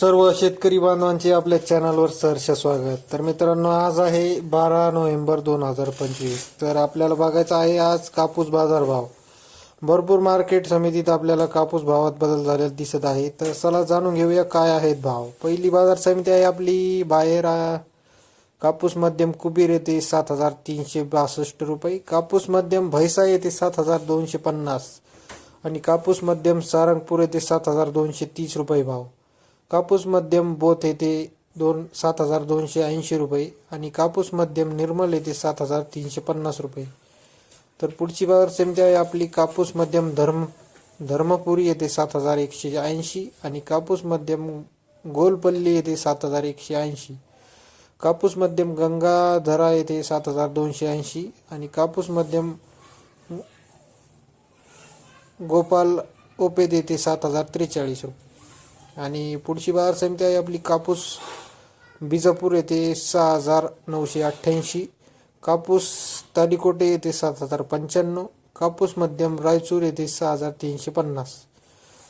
सर्व शेतकरी बांधवांचे आपल्या चॅनलवर सहर्ष स्वागत. तर मित्रांनो आज आहे बारा नोव्हेंबर दोन हजार पंचवीस. तर आपल्याला बघायचं आहे आज कापूस बाजारभाव. भरपूर मार्केट समितीत आपल्याला कापूस भावात बदल झालेला दिसत आहे. तर चला जाणून घेऊया काय आहेत भाव. पहिली बाजार समिती आहे आपली. बाहेर कापूस मध्यम कुबीर येते सात हजार तीनशे बासष्ट रुपये. कापूस मध्यम भैसा येते सात हजार दोनशे पन्नास. आणि कापूस मध्यम सारंगपूर येते सात हजार दोनशे तीस रुपये भाव. कापूस मध्यम बोथ येते दोन सात हजार दोनशे ऐंशी रुपये आणि कापूस मध्यम निर्मल येते सात हजार तीनशे पन्नास रुपये. तर पुढची बाजार समिती आहे आपली. कापूस मध्यम धर्म धर्मपुरी येते सात हजार एकशे ऐंशी आणि कापूस मध्यम गोलपल्ली येते सात हजार एकशे ऐंशी. कापूस मध्यम गंगाधरा येते सात हजार दोनशे ऐंशी आणि कापूस मध्यम गोपाल ओपेद येते सात हजार त्रेचाळीस रुपये. आणि पुढची बाजार समिती आहे आपली कापूस बिजापूर येथे सहा हजार नऊशे अठ्ठ्याऐंशी. कापूस तालिकोटे येथे सात हजार पंच्याण्णव. कापूस मध्यम रायचूर येथे सहा हजार तीनशे पन्नास.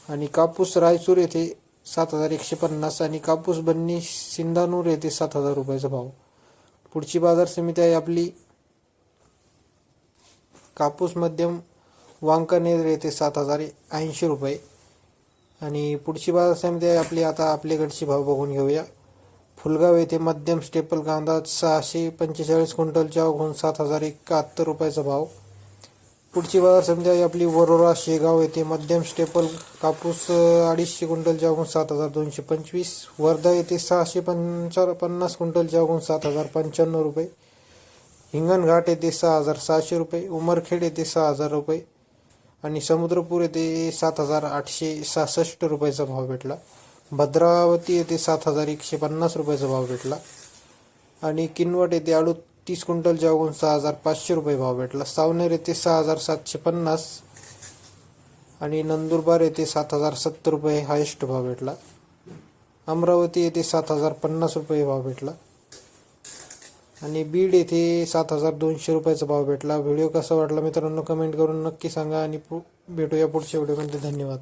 आणि कापूस रायचूर येथे सात हजार एकशे पन्नास आणि कापूस बन्नी सिंधानूर येथे सात हजार रुपयाचा भाव. पुढची बाजार समिती आहे आपली कापूस मध्यम वांकानेर येथे सात हजार ऐंशी रुपये. आणि पुढची बाजार समिती म्हणजे आपली आता आपल्याकडची भाव बघून घेऊया. फुलगाव येथे मध्यम स्टेपल कांदा सहाशे पंचेचाळीस क्विंटलच्या अवघून सात हजार एकाहत्तर रुपयाचा भाव. पुढची बाजार समिती आहे म्हणजे आपली वरोरा शेगाव येथे मध्यम स्टेपल कापूस अडीचशे क्विंटलच्या अवघून सात हजार दोनशे पंचवीस. वर्धा येथे सहाशे पंचा पन्नास क्विंटलच्या अवघून सात हजार पंच्याण्णव रुपये. हिंगणघाट येथे सहा हजार सहाशे रुपये. उमरखेड येथे सहा हजार रुपये. आणि समुद्रपूर येथे सात हजार आठशे सहासष्ट रुपयाचा भाव भेटला. भद्रावती येथे सात हजार एकशे पन्नास रुपयाचा भाव भेटला. आणि किनवट येथे अडतीस क्विंटल जागून सहा हजार पाचशे रुपये भाव भेटला. सावनेर येथे सहा हजार सातशे पन्नास आणि नंदुरबार येथे सात हजार सत्तर रुपये हायेस्ट भाव भेटला. अमरावती येथे सात हजार पन्नास रुपये भाव भेटला. आणि बीड येथे सात हजार दोनशे रुपयाचा भाव भेटला. व्हिडिओ कसा वाटला मित्रांनो कमेंट करून नक्की सांगा आणि पु- भेटूया पुढच्या व्हिडिओमध्ये. धन्यवाद.